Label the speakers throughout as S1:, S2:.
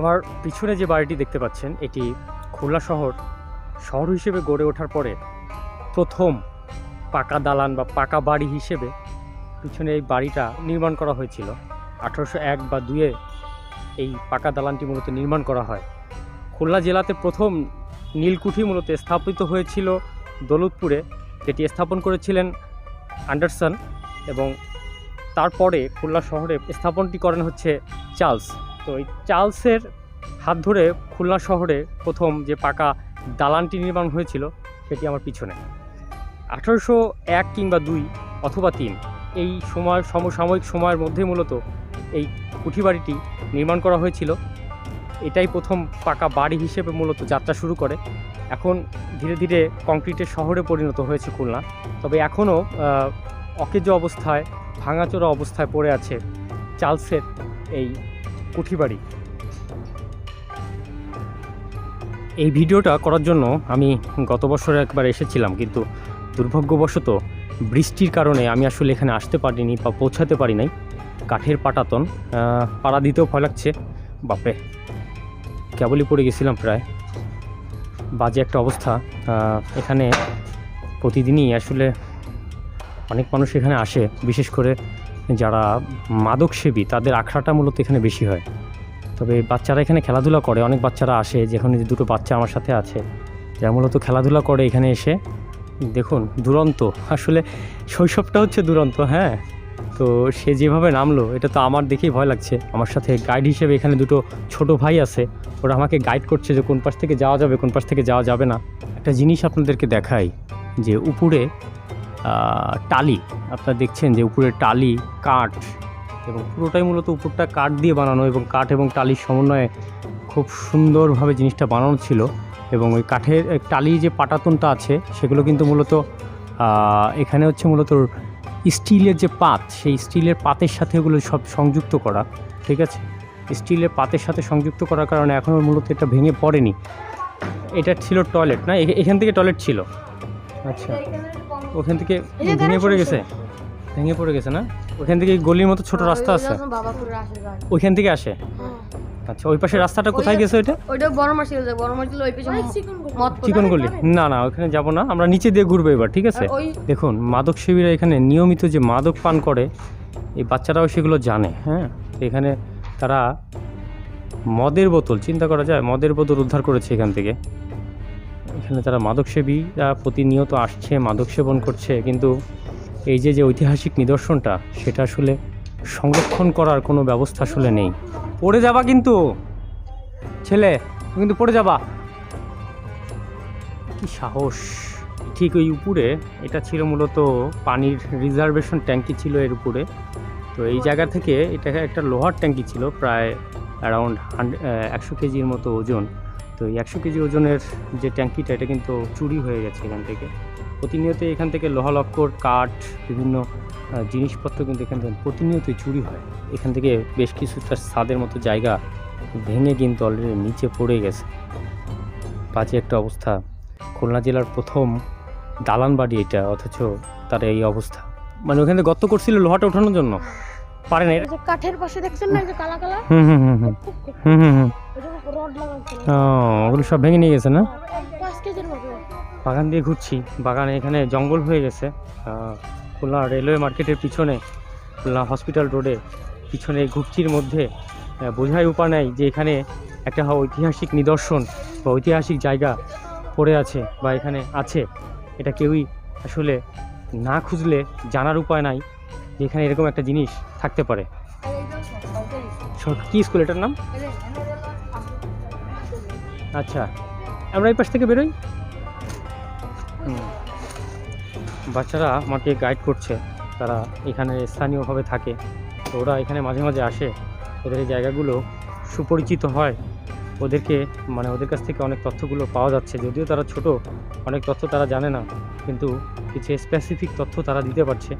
S1: আমার পিছনে যে বাড়িটি দেখতে পাচ্ছেন, এটি খুলনা শহর। শহর হিসেবে গড়ে ওঠার পরে প্রথম পাকা দালান বা পাকা বাড়ি হিসেবে পিছনে এই বাড়িটা নির্মাণ করা হয়েছিল। আঠারোশো এক বা দুয়ে এই পাকা দালানটি মূলত নির্মাণ করা হয়। খুলনা জেলাতে প্রথম নীলকুঠি মূলত স্থাপিত হয়েছিল দৌলতপুরে, যেটি স্থাপন করেছিলেন অ্যান্ডারসন এবং তারপরে খুলনা শহরে স্থাপনটি করেন হচ্ছে চার্লস। তো এই চার্লসের হাত ধরে খুলনা শহরে প্রথম যে পাকা দালানটি নির্মাণ হয়েছিল, সেটি আমার পিছনে। আঠারোশো এক কিংবা দুই অথবা তিন, এই সময়, সমসাময়িক সময়ের মধ্যে মূলত এই কুঠি বাড়িটি নির্মাণ করা হয়েছিল। এটাই প্রথম পাকা বাড়ি হিসেবে মূলত যাত্রা শুরু করে। এখন ধীরে ধীরে কংক্রিটের শহরে পরিণত হয়েছে খুলনা। তবে এখনও অকেজ অবস্থায়, ভাঙাচোরা অবস্থায় পড়ে আছে চার্লসের এই কুঠি বাড়ি এই ভিডিওটা করার জন্য আমি গত বছর একবার এসেছিলাম, কিন্তু দুর্ভাগ্যবশত বৃষ্টির কারণে আমি আসলে এখানে আসতে পারিনি বা পৌঁছাতে পারি নাই। কাঠের পাটাতন পাড়া দিতেও ভয় লাগছে। বাপরে, কেবলই পড়ে গেছিলাম প্রায়। বাজে একটা অবস্থা। এখানে প্রতিদিনই আসলে অনেক মানুষ এখানে আসে, বিশেষ করে যারা মাদকসেবী, তাদের আখড়াটা মূলত এখানে বেশি হয়। তবে বাচ্চারা এখানে খেলাধুলা করে, অনেক বাচ্চারা আসে যেখানে যে দুটো বাচ্চা আমার সাথে আছে। যারা মূলত খেলাধুলা করে এখানে এসে, দেখুন, দুরন্ত। আসলে শৈশবটা হচ্ছে দুরন্ত হ্যাঁ? তো সে যেভাবে নামলো, এটা তো আমার দেখেই ভয় লাগছে। আমার সাথে গাইড হিসেবে এখানে দুটো ছোট ভাই আছে। ওরা আমাকে গাইড করছে যে কোন পাশ থেকে যাওয়া যাবে, কোন পাশ থেকে যাওয়া যাবে না। একটা জিনিস আপনাদেরকে দেখাই, যে উপরে টালি। আপনারা দেখছেন যে উপরে টালি, কাঠ, এবং পুরোটাই মূলত উপরটা কাঠ দিয়ে বানানো এবং কাঠ এবং টালির সমন্বয়ে খুব সুন্দরভাবে জিনিসটা বানানো ছিল। এবং ওই কাঠের টালি যে পাটাতনটা আছে, সেগুলো কিন্তু মূলত এখানে হচ্ছে মূলত স্টিলের যে পাত, সেই স্টিলের পাতের সাথে ওগুলো সব সংযুক্ত করা, ঠিক আছে? স্টিলের পাতের সাথে সংযুক্ত করার কারণে এখনও মূলত এটা ভেঙে পড়েনি। এটা ছিল টয়লেট, না? এখান থেকে টয়লেট ছিল। আচ্ছা। ওখান থেকে ভেঙে পড়ে গেছে? ভেঙে পড়ে গেছে না? ওখান থেকে গলির মতো ছোট রাস্তা আছে? ওইখান থেকে আসে? আচ্ছা ওই পাশে রাস্তাটা কোথায় গেছে ওইটা?
S2: ওইটা বড় মাছ ছিল বড় মাছ ছিল ওই মদ
S1: চিকন গলি না না ওখানে যাব না। আমরা নিচে দিয়ে ঘুরবো এবার ঠিক আছে? দেখুন মাদক শিবিরা এখানে নিয়মিত যে মাদক পান করে এই বাচ্চারাও সেগুলো জানে হ্যাঁ? এখানে তারা মদের বোতল চিন্তা করা যায় মদের বোতল উদ্ধার করেছে এখান থেকে। এখানে তারা মাদক সেবীরা প্রতিনিয়ত আসছে মাদক সেবন করছে, কিন্তু এই যে যে ঐতিহাসিক নিদর্শনটা, সেটা আসলে সংরক্ষণ করার কোনো ব্যবস্থা আসলে নেই। পড়ে যাবা কিন্তু, ছেলে, কিন্তু পড়ে যাবা। কি সাহস। ঠিক ওই উপরে, এটা ছিল মূলত পানির রিজার্ভেশন ট্যাঙ্কি ছিল এর উপরে। তো এই জায়গা থেকে, এটা একটা লোহার ট্যাঙ্কি ছিল, প্রায় অ্যারাউন্ড একশো কেজির মতো ওজন। তো এই একশো কেজি ওজনের যে ট্যাঙ্কিটা এটা কিন্তু চুরি হয়ে গেছে এখান থেকে। প্রতিনিয়ত এখান থেকে লোহা লক্কর কাঠ বিভিন্ন জিনিসপত্র কিন্তু এখান থেকে প্রতিনিয়তই চুরি হয়। এখান থেকে বেশ কিছুটা ছাদের মতো জায়গা ভেঙে কিন্তু অলরেডি নিচে পড়ে গেছে। বাজে একটা অবস্থা। খুলনা জেলার প্রথম দালান বাড়ি এটা অথচ তার এই অবস্থা। মানে ওখানে গর্ত করছিল লোহাটা ওঠানোর জন্য? পারে না
S2: কাঠের পাশে দেখছেন না এই যে কালা কালা?
S1: হুম হুম হুম হুম হুম হুম। ও ওগুলো সব ভেঙে নিয়ে গেছে না? বাগান দিয়ে ঘুরছি। বাগানে এখানে জঙ্গল হয়ে গেছে। খুলনা রেলওয়ে মার্কেটের পিছনে খুলনা হসপিটাল রোডে পিছনে ঘুরছির মধ্যে বোঝাই উপায় নাই যে এখানে একটা ঐতিহাসিক নিদর্শন বা ঐতিহাসিক জায়গা পড়ে আছে বা এখানে আছে। এটা কেউই আসলে না খুঁজলে জানার উপায় নাই যে এখানে এরকম একটা জিনিস থাকতে পারে। কি স্কুল এটার নাম? আচ্ছা আমরা এই পাশ থেকে বেরোই? বাচ্চারা আমাকে গাইড করছে, তারা এখানে স্থানীয়ভাবে থাকে। তো ওরা এখানে মাঝে মাঝে আসে। ওদের এই জায়গাগুলো সুপরিচিত হয়। ওদেরকে মানে ওদের কাছ থেকে অনেক তথ্যগুলো পাওয়া যাচ্ছে। যদিও তারা ছোট, অনেক তথ্য তারা জানে না। কিন্তু কিছু স্পেসিফিক তথ্য তারা দিতে পারছে।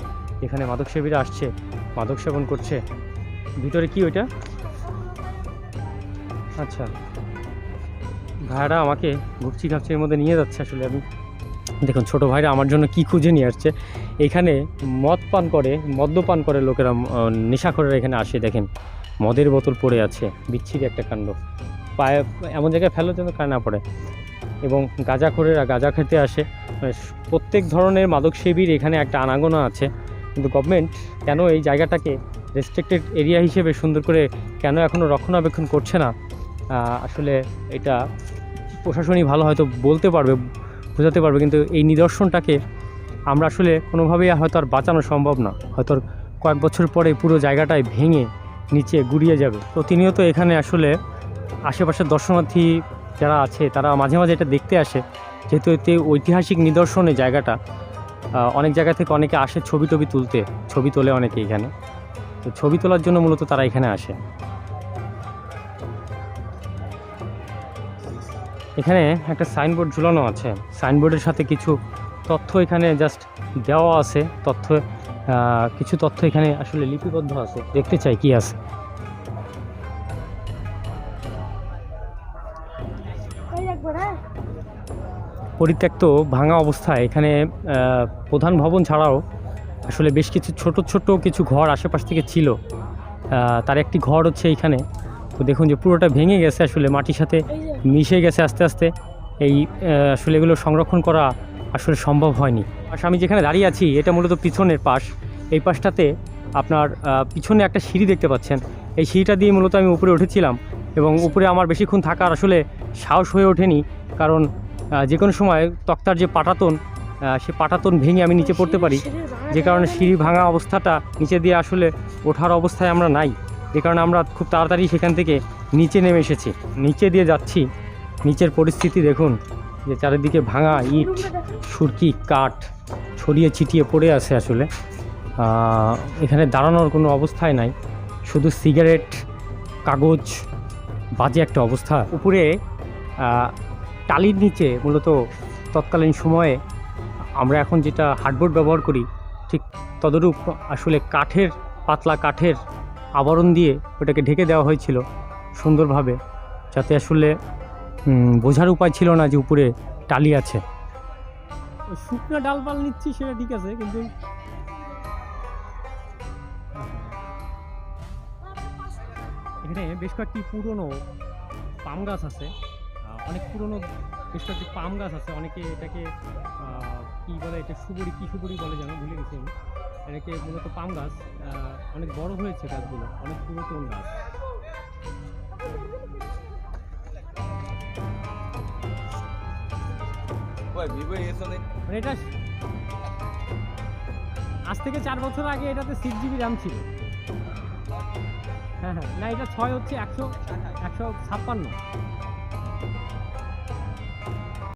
S1: এখানে মাদক সেবীরা আসছে, মাদক সেবন করছে। ভিতরে কি ওইটা? আচ্ছা। ভাইয়ারা আমাকে ঘুরছি ঘাপছির মধ্যে নিয়ে যাচ্ছে আসলে আমি। দেখুন, ছোট ভাইরা আমার জন্য কি খুঁজে নিয়ে আসছে। এখানে মদ পান করে মদ্যপান করে লোকেরা নেশাখোরেরা এখানে আসে, দেখেন। মদের বোতল পড়ে আছে, বিচ্ছিরি একটা কাণ্ড। পায়ে, এমন জায়গায় ফেলো যেন কার না পড়ে। এবং গাঁজা গাঁজাখোরেরা গাঁজা খেতে আসে। মানে প্রত্যেক ধরনের মাদক সেবীর এখানে একটা আনাগোনা আছে। কিন্তু গভর্নমেন্ট কেন এই জায়গাটাকে রেস্ট্রিক্টেড এরিয়া হিসেবে সুন্দর করে কেন এখনও রক্ষণাবেক্ষণ করছে না? আসলে এটা প্রশাসনই ভালো হয়তো বলতে পারবে, বোঝাতে পারবে, কিন্তু এই নিদর্শনটাকে আমরা আসলে কোনোভাবেই হয়তো আর বাঁচানো সম্ভব না। হয়তো কয়েক বছর পরে পুরো জায়গাটায় ভেঙে নিচে গুড়িয়ে যাবে। প্রতিনিয়ত এখানে আসলে আশেপাশের দর্শনার্থী যারা আছে, তারা মাঝে মাঝে এটা দেখতে আসে। যেহেতু এতে ঐতিহাসিক নিদর্শনে জায়গাটা অনেক জায়গা থেকে অনেকে আসে ছবি টবি তুলতে, ছবি তোলে অনেকে এখানে। তো ছবি তোলার জন্য মূলত তারা এখানে আসে। এখানে একটা সাইনবোর্ড ঝুলানো আছে। সাইনবোর্ডের সাথে কিছু তথ্য এখানে জাস্ট দেওয়া আছে। তথ্য কিছু তথ্য এখানে আসলে লিপিবদ্ধ আছে। দেখতে চাই কি আছে।
S2: হ্যাঁ।
S1: পরিত্যক্ত ভাঙা অবস্থায় এখানে প্রধান ভবন ছাড়াও আসলে বেশ কিছু ছোট ছোট কিছু ঘর আশেপাশ থেকে ছিল। তার একটি ঘর হচ্ছে এইখানে তো দেখুন যে পুরোটা ভেঙে গেছে আসলে মাটির সাথে। মিশে গেছে আস্তে আস্তে, এই আসলে এগুলো সংরক্ষণ করা আসলে সম্ভব হয়নি। আর আমি যেখানে দাঁড়িয়ে আছি, এটা মূলত পিছনের পাশ। এই পাশটাতে আপনার পিছনে একটা সিঁড়ি দেখতে পাচ্ছেন। এই সিঁড়িটা দিয়ে মূলত আমি উপরে উঠেছিলাম এবং উপরে আমার বেশিক্ষণ থাকার আসলে সাহস হয়ে ওঠেনি কারণ যে কোনো সময় তক্তার যে পাটাতন সে পাটাতন ভেঙে আমি নিচে পড়তে পারি। যে কারণে সিঁড়ি ভাঙা অবস্থাটা নিচে দিয়ে আসলে ওঠার অবস্থায় আমরা নাই। যে কারণে আমরা খুব তাড়াতাড়ি সেখান থেকে নিচে নেমে এসেছি। নিচে দিয়ে যাচ্ছি। নিচের পরিস্থিতি দেখুন, যে চারিদিকে ভাঙা ইট, সুরকি, কাঠ ছড়িয়ে ছিটিয়ে পড়ে আছে আসলে। এখানে দাঁড়ানোর কোনো অবস্থায় নাই। শুধু সিগারেট, কাগজ, বাজে একটা অবস্থা। উপরে টালির নিচে মূলত তৎকালীন সময়ে আমরা এখন যেটা হার্ডবোর্ড ব্যবহার করি, ঠিক তদরূপ আসলে কাঠের, পাতলা কাঠের আবরণ দিয়ে ওটাকে ঢেকে দেওয়া হয়েছিল সুন্দরভাবে, যাতে আসলে বোঝার উপায় ছিল না যে উপরে টালি আছে। শুকনো ডালপাল নিচ্ছি, সেটা ঠিক আছে, কিন্তু এখানে বেশ কয়েকটি পুরনো পাম গাছ আছে। অনেক পুরনো বেশ কয়েকটি পাম গাছ আছে অনেকে এটাকে কি বলে এটা সুবরি কি সুবরি বলে যেন ভুলে গেছি আমি। এটাকে মূলত পাম গাছ। অনেক বড় হয়েছে গাছগুলো অনেক পুরাতন গাছ। মানে এটা আজ থেকে চার বছর আগে এটাতে সিক্স জিবি র্যাম ছিল। হ্যাঁ হ্যাঁ না এটা ছয় হচ্ছে একশো একশো ছাপ্পান্ন।